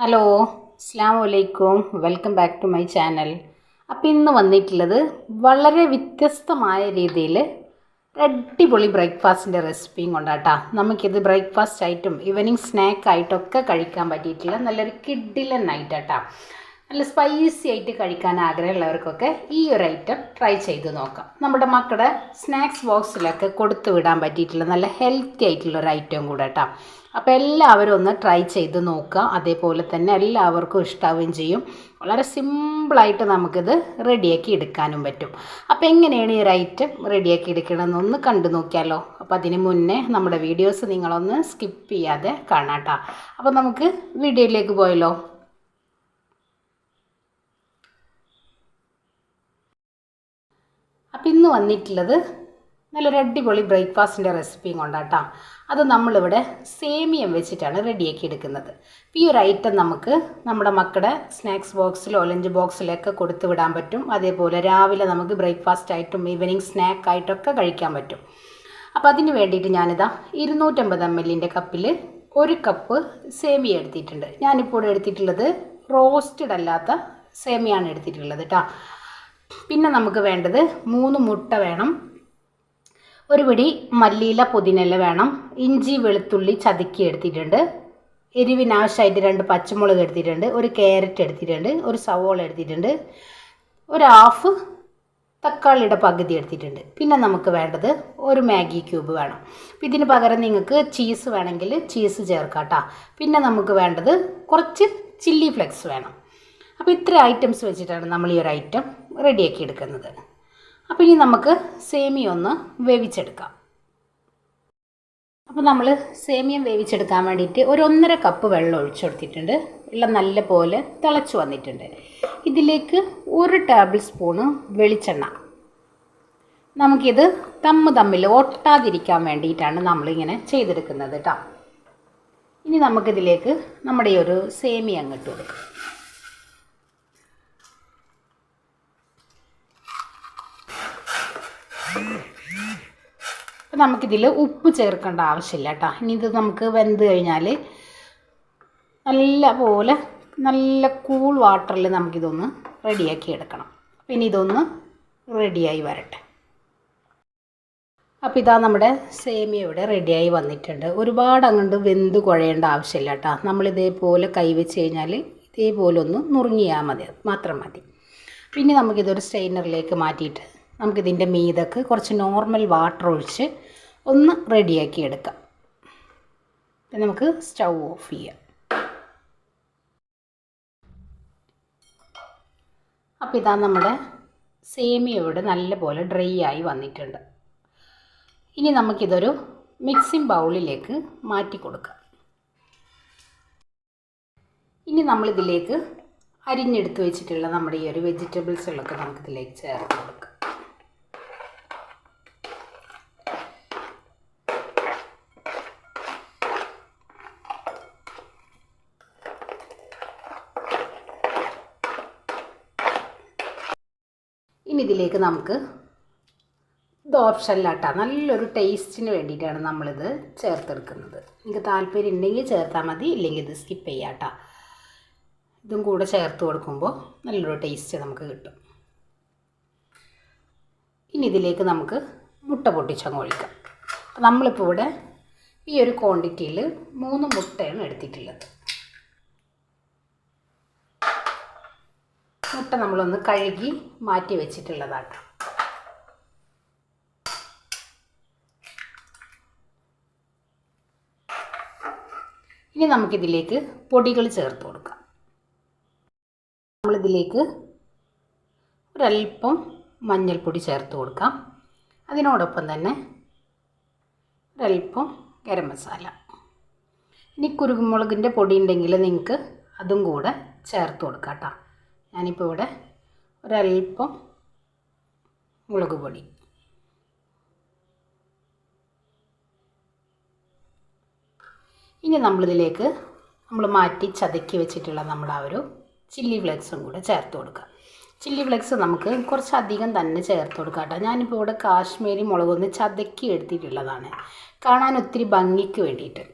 Hello അസ്സാം വലൈക്കും welcome back to my channel. അപ്പോൾ ഇന്ന് വന്നിട്ടുള്ളത് വളരെ വ്യത്യസ്തമായ രീതിയിൽ അടിപൊളി ബ്രേക്ക്ഫാസ്റ്റിന്റെ റെസിപ്പിയും കൊണ്ടാട്ടാ. നമുക്കിത് ബ്രേക്ക്ഫാസ്റ്റ് ആയിട്ടും ഈവനിങ് സ്നാക്ക് ആയിട്ടൊക്കെ കഴിക്കാൻ പറ്റിയിട്ടുള്ള നല്ലൊരു കിഡിലൻ ആയിട്ടാ നല്ല സ്പൈസി ആയിട്ട് കഴിക്കാൻ ആഗ്രഹമുള്ളവർക്കൊക്കെ ഈ ഒരു ഐറ്റം ട്രൈ ചെയ്ത് നോക്കാം. നമ്മുടെ മക്കളുടെ സ്നാക്സ് ബോക്സിലൊക്കെ കൊടുത്തു വിടാൻ പറ്റിയിട്ടുള്ള നല്ല ഹെൽത്തി ആയിട്ടുള്ള ഒരു ഐറ്റം കൂടെ കേട്ടോ. അപ്പോൾ എല്ലാവരും ഒന്ന് ട്രൈ ചെയ്ത് നോക്കുക. അതേപോലെ തന്നെ എല്ലാവർക്കും ഇഷ്ടാവുകയും ചെയ്യും. വളരെ സിമ്പിളായിട്ട് നമുക്കിത് റെഡിയാക്കി എടുക്കാനും പറ്റും. അപ്പോൾ എങ്ങനെയാണ് ഈ ഒരു ഐറ്റം റെഡിയാക്കി എടുക്കണമെന്നൊന്ന് കണ്ടു നോക്കിയാലോ. അപ്പോൾ അതിന് മുന്നേ നമ്മുടെ വീഡിയോസ് നിങ്ങളൊന്ന് സ്കിപ്പ് ചെയ്യാതെ കാണാം കേട്ടോ. അപ്പോൾ നമുക്ക് വീഡിയോയിലേക്ക് പോയല്ലോ അപ്പം ഇന്ന് വന്നിട്ടുള്ളത് നല്ലൊരു അടിപൊളി ബ്രേക്ക്ഫാസ്റ്റിന്റെ റെസിപ്പിയും കൊണ്ടാട്ടാ. അത് നമ്മളിവിടെ സേമിയം വെച്ചിട്ടാണ് റെഡിയാക്കി എടുക്കുന്നത്. ഈ ഒരു ഐറ്റം നമുക്ക് നമ്മുടെ മക്കളുടെ സ്നാക്സ് ബോക്സിലോ ലഞ്ച് ബോക്സിലോ ഒക്കെ കൊടുത്തു വിടാൻ പറ്റും. അതേപോലെ രാവിലെ നമുക്ക് ബ്രേക്ക്ഫാസ്റ്റ് ആയിട്ടും ഈവനിങ് സ്നാക്കായിട്ടൊക്കെ കഴിക്കാൻ പറ്റും. അപ്പോൾ അതിന് വേണ്ടിയിട്ട് ഞാനിതാ ഇരുന്നൂറ്റമ്പത് എം എല്ലിന്റെ കപ്പിൽ ഒരു കപ്പ് സേമിയ എടുത്തിട്ടുണ്ട്. ഞാനിപ്പോൾ എടുത്തിട്ടുള്ളത് റോസ്റ്റഡ് അല്ലാത്ത സേമിയാണ് എടുത്തിട്ടുള്ളത് കേട്ടോ പിന്നെ നമുക്ക് വേണ്ടത് മൂന്ന് മുട്ട വേണം. ഒരു പിടി മല്ലിയില പുതിനയില വേണം. ഇഞ്ചി വെളുത്തുള്ളി ചതുക്കി എടുത്തിട്ടുണ്ട്. എരിവിനാവശ്യമായിട്ട് രണ്ട് പച്ചമുളക് എടുത്തിട്ടുണ്ട്. ഒരു ക്യാരറ്റ് എടുത്തിട്ടുണ്ട്. ഒരു സവോള എടുത്തിട്ടുണ്ട്. ഒരു ഹാഫ് തക്കാളിയുടെ പകുതി എടുത്തിട്ടുണ്ട്. പിന്നെ നമുക്ക് വേണ്ടത് ഒരു മാഗി ക്യൂബ് വേണം. ഇതിന് പകരം നിങ്ങൾക്ക് ചീസ് വേണമെങ്കിൽ ചീസ് ചേർക്കാം കേട്ടോ. പിന്നെ നമുക്ക് വേണ്ടത് കുറച്ച് ചില്ലി ഫ്ലെക്സ് വേണം. അപ്പോൾ ഇത്ര ഐറ്റംസ് വെച്ചിട്ടാണ് നമ്മൾ ഈ ഒരു ഐറ്റം റെഡിയാക്കി എടുക്കുന്നത്. അപ്പോൾ ഇനി നമുക്ക് സേമിയ ഒന്ന് വേവിച്ചെടുക്കാം. അപ്പോൾ നമ്മൾ സേമിയം വേവിച്ചെടുക്കാൻ വേണ്ടിയിട്ട് ഒരു ഒന്നര കപ്പ് വെള്ളം ഒഴിച്ചു കൊടുത്തിട്ടുണ്ട്. വെള്ളം നല്ല പോലെ തിളച്ച് വന്നിട്ടുണ്ട്. ഇതിലേക്ക് ഒരു ടേബിൾ സ്പൂണ് വെളിച്ചെണ്ണ. നമുക്കിത് തമ്മ് തമ്മിൽ ഒട്ടാതിരിക്കാൻ വേണ്ടിയിട്ടാണ് നമ്മളിങ്ങനെ ചെയ്തെടുക്കുന്നത് കേട്ടോ ഇനി നമുക്കിതിലേക്ക് നമ്മുടെ ഈ ഒരു സേമിയ അങ്ങോട്ട് കൊടുക്കാം. അപ്പം നമുക്കിതിൽ ഉപ്പ് ചേർക്കേണ്ട ആവശ്യമില്ല കേട്ടോ. ഇനി ഇത് നമുക്ക് വെന്ത് കഴിഞ്ഞാൽ നല്ല പോലെ നല്ല കൂൾ വാട്ടറിൽ നമുക്കിതൊന്ന് റെഡിയാക്കി എടുക്കണം. പിന്നെ ഇതൊന്ന് റെഡിയായി വരട്ടെ. അപ്പോൾ ഇതാ നമ്മുടെ സേമിയ ഇവിടെ റെഡിയായി വന്നിട്ടുണ്ട്. ഒരുപാട് അങ്ങോട്ട് വെന്ത് കുഴയേണ്ട ആവശ്യമില്ല കേട്ടോ. നമ്മൾ ഇതേപോലെ കൈവച്ച് കഴിഞ്ഞാൽ ഇതേപോലെ ഒന്ന് നുറുങ്ങിയാൽ മതി. മാത്രം മതി. പിന്നെ നമുക്കിതൊരു സ്റ്റെയിനറിലേക്ക് മാറ്റിയിട്ട് നമുക്കിതിന്റെ മീതക്ക് കുറച്ച് നോർമൽ വാട്ടർ ഒഴിച്ച് ഒന്ന് റെഡിയാക്കി എടുക്കാം. നമുക്ക് സ്റ്റൗ ഓഫ് ചെയ്യാം. അപ്പോൾ ഇതാ നമ്മുടെ സേമിയ ഇവിടെ നല്ലപോലെ ഡ്രൈ ആയി വന്നിട്ടുണ്ട്. ഇനി നമുക്കിതൊരു മിക്സിംഗ് ബൗളിലേക്ക് മാറ്റി കൊടുക്കാം. ഇനി നമ്മളിതിലേക്ക് അരിഞ്ഞെടുത്ത് വെച്ചിട്ടുള്ള നമ്മുടെ ഈ ഒരു വെജിറ്റബിൾസുകളൊക്കെ നമുക്കിതിലേക്ക് ചേർത്ത് കൊടുക്കാം. ഇനി ഇതിലേക്ക് നമുക്ക് ഇത് ഓപ്ഷനിലാട്ടാ. നല്ലൊരു ടേസ്റ്റിന് വേണ്ടിയിട്ടാണ് നമ്മളിത് ചേർത്തെടുക്കുന്നത്. നിങ്ങൾക്ക് താല്പര്യം ഉണ്ടെങ്കിൽ ചേർത്താൽ മതി ഇല്ലെങ്കിൽ ഇത് സ്കിപ്പ് ചെയ്യാട്ടാ. ഇതും കൂടെ ചേർത്ത് കൊടുക്കുമ്പോൾ നല്ലൊരു ടേസ്റ്റ് നമുക്ക് കിട്ടും. ഇനി ഇതിലേക്ക് നമുക്ക് മുട്ട പൊട്ടിച്ചങ്ങ് ഒഴിക്കാം. നമ്മളിപ്പോൾ ഇവിടെ ഈ ഒരു ക്വാണ്ടിറ്റിയിൽ മൂന്ന് മുട്ടയാണ് എടുത്തിട്ടുള്ളത്. മുട്ട നമ്മളൊന്ന് കഴുകി മാറ്റി വെച്ചിട്ടുള്ളതാണ് ഇനി നമുക്കിതിലേക്ക് പൊടികൾ ചേർത്ത് കൊടുക്കാം. നമ്മളിതിലേക്ക് ഒരല്പം മഞ്ഞൾപ്പൊടി ചേർത്ത് കൊടുക്കാം. അതിനോടൊപ്പം തന്നെ ഒരല്പം ഗരം മസാല. ഇനി കുരുമുളകിന്റെ പൊടി ഉണ്ടെങ്കിൽ നിങ്ങൾക്ക് അതും കൂടെ ചേർത്ത് കൊടുക്കാം കേട്ടോ. ഞാനിപ്പോൾ ഇവിടെ ഒരല്പം മുളക് പൊടി. ഇനി നമ്മളിതിലേക്ക് നമ്മൾ മാറ്റി ചതക്കി വെച്ചിട്ടുള്ള നമ്മുടെ ആ ഒരു ചില്ലി ഫ്ലെക്സും കൂടെ ചേർത്ത് കൊടുക്കുക ചില്ലി ഫ്ലെക്സ് നമുക്ക് കുറച്ചധികം തന്നെ ചേർത്ത് കൊടുക്കാം കേട്ടോ. ഞാനിപ്പോൾ ഇവിടെ കാശ്മീരി മുളകൊന്ന് ചതക്കി എടുത്തിട്ടുള്ളതാണ്. കാണാൻ ഒത്തിരി ഭംഗിക്ക് വേണ്ടിയിട്ട്.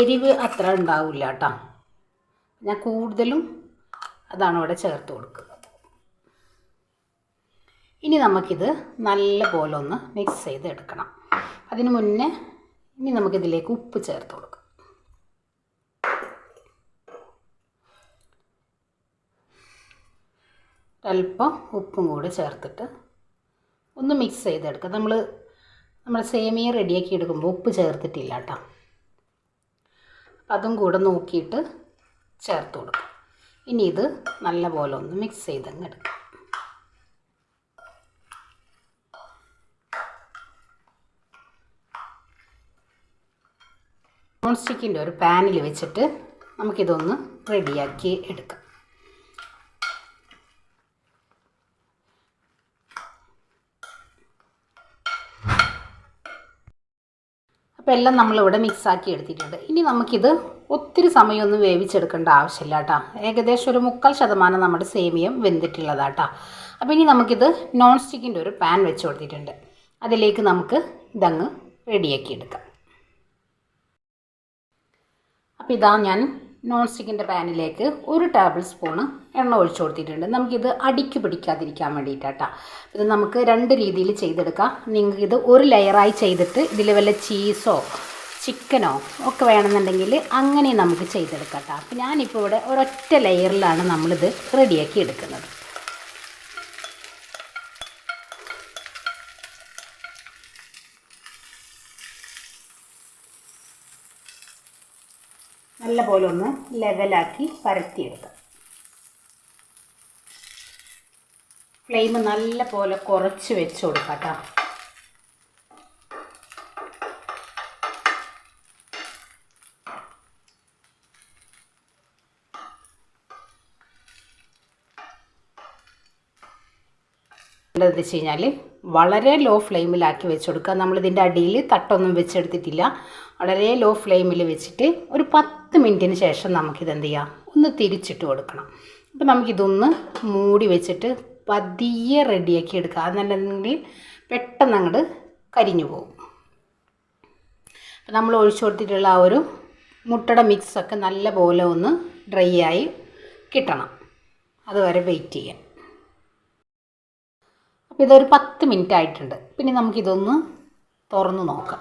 എരിവ് അത്ര ഉണ്ടാവില്ല കേട്ടോ. ഞാൻ കൂടുതലും അതാണ് ഇവിടെ ചേർത്ത് കൊടുക്കുക. ഇനി നമുക്കിത് നല്ല പോലെ ഒന്ന് മിക്സ് ചെയ്ത് എടുക്കണം. അതിന് മുന്നേ ഇനി നമുക്കിതിലേക്ക് ഉപ്പ് ചേർത്ത് കൊടുക്കാം. അല്പം ഉപ്പും കൂടി ചേർത്തിട്ട് ഒന്ന് മിക്സ് ചെയ്തെടുക്കുക നമ്മൾ നമ്മൾ സേമിയ റെഡിയാക്കി എടുക്കുമ്പോൾ ഉപ്പ് ചേർത്തിട്ടില്ല കേട്ടോ. അതും കൂടെ നോക്കിയിട്ട് ചേർത്ത് കൊടുക്കും. ഇനി ഇത് നല്ലപോലെ ഒന്ന് മിക്സ് ചെയ്തങ്ങ് എടുക്കാം. നോൺ സ്റ്റിക്കിന്റെ ഒരു പാനിൽ വെച്ചിട്ട് നമുക്കിതൊന്ന് റെഡിയാക്കി എടുക്കാം. അപ്പോൾ എല്ലാം നമ്മളിവിടെ മിക്സാക്കി എടുത്തിട്ടുണ്ട്. ഇനി നമുക്കിത് ഒത്തിരി സമയമൊന്നും വേവിച്ചെടുക്കേണ്ട ആവശ്യമില്ല കേട്ടോ. ഏകദേശം ഒരു മുക്കാൽ ശതമാനം നമ്മുടെ സേമിയം വെന്തിട്ടുള്ളതാട്ടോ. അപ്പോൾ ഇനി നമുക്കിത് നോൺ സ്റ്റിക്കിന്റെ ഒരു പാൻ വെച്ച് കൊടുത്തിട്ടുണ്ട്. അതിലേക്ക് നമുക്ക് ഇതങ്ങ് റെഡിയാക്കി എടുക്കാം. അപ്പോൾ ഇതാ ഞാൻ നോൺ സ്റ്റിക്കിന്റെ പാനിലേക്ക് ഒരു ടേബിൾ സ്പൂണ് എണ്ണ ഒഴിച്ചു കൊടുത്തിട്ടുണ്ട്. നമുക്കിത് അടിക്ക് പിടിക്കാതിരിക്കാൻ വേണ്ടിയിട്ടാട്ടാ. ഇത് നമുക്ക് രണ്ട് രീതിയിൽ ചെയ്തെടുക്കാം. നിങ്ങൾക്ക് ഇത് ഒരു ലെയറായി ചെയ്തിട്ട് ഇതിൽ വല്ല ചീസോ ചിക്കനോ ഒക്കെ വേണമെന്നുണ്ടെങ്കിൽ അങ്ങനെ നമുക്ക് ചെയ്തെടുക്കാം കേട്ടോ അപ്പോൾ ഞാനിപ്പോൾ ഇവിടെ ഒരൊറ്റ ലെയറിലാണ് നമ്മളിത് റെഡിയാക്കി എടുക്കുന്നത്. നല്ല പോലെ ഒന്ന് ലെവലാക്കി പരത്തിയെടുക്കാം. ഫ്ലെയിം നല്ല പോലെ കുറച്ച് വെച്ച് കൊടുക്കാം കേട്ടോ വെച്ച് കഴിഞ്ഞാൽ വളരെ ലോ ഫ്ലെയിമിലാക്കി വെച്ച് കൊടുക്കുക. നമ്മളിതിന്റെ അടിയിൽ തട്ടൊന്നും വെച്ചെടുത്തിട്ടില്ല. വളരെ ലോ ഫ്ലെയിമിൽ വെച്ചിട്ട് ഒരു പത്ത് മിനിറ്റിന് ശേഷം നമുക്കിത് എന്ത് ചെയ്യാം? ഒന്ന് തിരിച്ചിട്ട് കൊടുക്കണം. അപ്പോൾ നമുക്കിതൊന്ന് മൂടി വെച്ചിട്ട് പതിയെ റെഡിയാക്കി എടുക്കുക. അതെന്നുണ്ടെങ്കിൽ പെട്ടെന്ന് അങ്ങോട്ട് കരിഞ്ഞു പോകും. നമ്മൾ ഒഴിച്ചു കൊടുത്തിട്ടുള്ള ആ ഒരു മുട്ടയുടെ മിക്സൊക്കെ നല്ല പോലെ ഒന്ന് ഡ്രൈ ആയി കിട്ടണം. അതുവരെ വെയിറ്റ് ചെയ്യാം അപ്പോൾ ഇതൊരു പത്ത് മിനിറ്റ് ആയിട്ടുണ്ട്. പിന്നെ നമുക്കിതൊന്ന് തുറന്ന് നോക്കാം.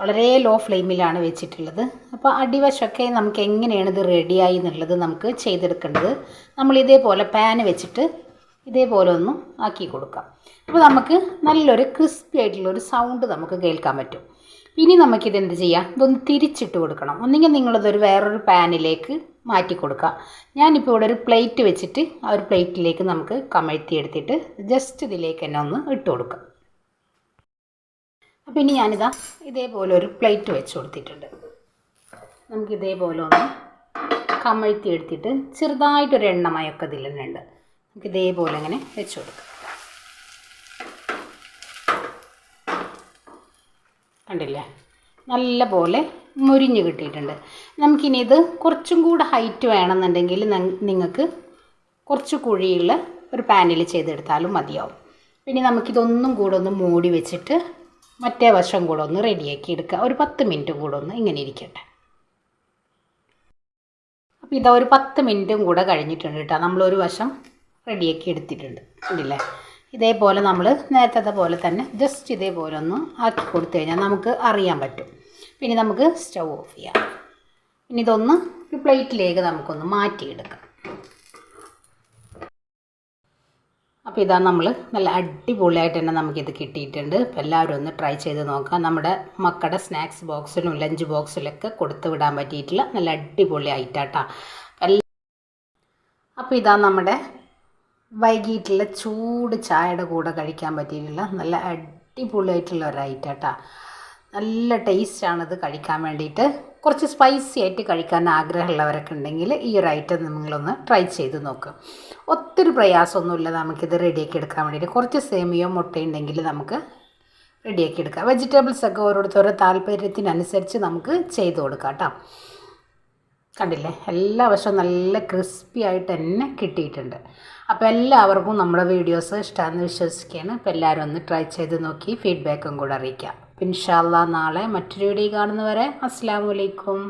വളരെ ലോ ഫ്ലെയിമിലാണ് വെച്ചിട്ടുള്ളത്. അപ്പോൾ അടിവശമൊക്കെ നമുക്ക് എങ്ങനെയാണ് ഇത് റെഡിയായി എന്നുള്ളത് നമുക്ക് ചെയ്തെടുക്കേണ്ടത്. നമ്മൾ ഇതേപോലെ പാന് വെച്ചിട്ട് ഇതേപോലെ ഒന്ന് ആക്കി കൊടുക്കാം. അപ്പോൾ നമുക്ക് നല്ലൊരു ക്രിസ്പി ആയിട്ടുള്ളൊരു സൗണ്ട് നമുക്ക് കേൾക്കാൻ പറ്റും. ഇനി നമുക്കിത് എന്ത് ചെയ്യാം? ഇതൊന്ന് തിരിച്ചിട്ട് കൊടുക്കണം. ഒന്നുകിൽ നിങ്ങളിതൊരു വേറൊരു പാനിലേക്ക് മാറ്റി കൊടുക്കുക ഞാനിപ്പോൾ ഇവിടെ ഒരു പ്ലേറ്റ് വെച്ചിട്ട് ആ ഒരു പ്ലേറ്റിലേക്ക് നമുക്ക് കമഴ്ത്തി എടുത്തിട്ട് ജസ്റ്റ് ഇതിലേക്ക് തന്നെ ഒന്ന് ഇട്ട് കൊടുക്കാം. അപ്പോൾ ഇനി ഞാനിതാ ഇതേപോലെ ഒരു പ്ലേറ്റ് വെച്ച് കൊടുത്തിട്ടുണ്ട്. നമുക്ക് ഇതേപോലെ ഒന്ന് കമഴ്ത്തി എടുത്തിട്ട് ചെറുതായിട്ടൊരു എണ്ണമയൊക്കെ ഇതിൽ തന്നെ ഉണ്ട്. നമുക്ക് ഇതേപോലെ അങ്ങനെ വെച്ച് കൊടുക്കാം. കണ്ടില്ലേ? നല്ല പോലെ മുരിഞ്ഞ് കിട്ടിയിട്ടുണ്ട്. നമുക്കിനി ഇത് കുറച്ചും കൂടെ ഹൈറ്റ് വേണമെന്നുണ്ടെങ്കിൽ നിങ്ങൾക്ക് കുറച്ച് കുഴിയുള്ള ഒരു പാനിൽ ചെയ്തെടുത്താലും മതിയാവും. പിന്നെ നമുക്കിതൊന്നും കൂടെ ഒന്ന് മൂടി വെച്ചിട്ട് മറ്റേ വശം കൂടെ ഒന്ന് റെഡിയാക്കി എടുക്കുക ഒരു പത്ത് മിനിറ്റ് കൂടെ ഒന്ന് ഇങ്ങനെ ഇരിക്കട്ടെ. അപ്പോൾ ഇതാ ഒരു പത്ത് മിനിറ്റും കൂടെ കഴിഞ്ഞിട്ടുണ്ട് കേട്ടോ. നമ്മളൊരു വശം റെഡിയാക്കി എടുത്തിട്ടുണ്ട്. കണ്ടില്ലേ? ഇതേപോലെ നമ്മൾ നേരത്തെ പോലെ തന്നെ ജസ്റ്റ് ഇതേപോലെ ഒന്ന് ആക്കി കൊടുത്തു കഴിഞ്ഞാൽ നമുക്ക് അറിയാൻ പറ്റും. പിന്നെ നമുക്ക് സ്റ്റൗ ഓഫ് ചെയ്യാം. ഇനി ഇതൊന്ന് ഒരു പ്ലേറ്റിലേക്ക് നമുക്കൊന്ന് മാറ്റിയെടുക്കാം. അപ്പോൾ ഇതാ നമ്മൾ നല്ല അടിപൊളിയായിട്ട് തന്നെ നമുക്കിത് കിട്ടിയിട്ടുണ്ട്. അപ്പോൾ എല്ലാവരും ഒന്ന് ട്രൈ ചെയ്ത് നോക്കാം. നമ്മുടെ മക്കളുടെ സ്നാക്സ് ബോക്സിലും ലഞ്ച് ബോക്സിലൊക്കെ കൊടുത്തു വിടാൻ പറ്റിയിട്ടുള്ള നല്ല അടിപൊളി ഐറ്റാട്ടാ അപ്പോൾ ഇതാ നമ്മുടെ വൈകിട്ടുള്ള ചൂട് ചായയുടെ കൂടെ കഴിക്കാൻ പറ്റിയിട്ടുള്ള നല്ല അടിപൊളിയായിട്ടുള്ള ഒരു ഐറ്റം കേട്ടോ നല്ല ടേസ്റ്റാണിത് കഴിക്കാൻ വേണ്ടിയിട്ട്. കുറച്ച് സ്പൈസി ആയിട്ട് കഴിക്കാൻ ആഗ്രഹമുള്ളവരൊക്കെ ഉണ്ടെങ്കിൽ ഈ ഒരു ഐറ്റം നിങ്ങളൊന്ന് ട്രൈ ചെയ്ത് നോക്കുക ഒത്തിരി പ്രയാസമൊന്നുമില്ല നമുക്കിത് റെഡിയാക്കി എടുക്കാൻ വേണ്ടിയിട്ട്. കുറച്ച് സേമിയോ മുട്ടയുണ്ടെങ്കിൽ നമുക്ക് റെഡിയാക്കി എടുക്കാം. വെജിറ്റബിൾസൊക്കെ ഓരോരുത്തരുടെ താല്പര്യത്തിനനുസരിച്ച് നമുക്ക് ചെയ്ത് കൊടുക്കാം കേട്ടോ കണ്ടില്ലേ? എല്ലാ വശവും നല്ല ക്രിസ്പി ആയിട്ട് തന്നെ കിട്ടിയിട്ടുണ്ട്. അപ്പോൾ എല്ലാവർക്കും നമ്മുടെ വീഡിയോസ് ഇഷ്ടമാണെന്ന് വിശ്വസിക്കുകയാണ്. അപ്പോൾ എല്ലാവരും ഒന്ന് ട്രൈ ചെയ്ത് നോക്കി ഫീഡ്ബാക്കും കൂടെ അറിയിക്കാം. ഇൻഷാല്ല നാളെ മറ്റൊരു വീഡിയോ കാണുന്നവരെ അസ്സാം വലൈക്കും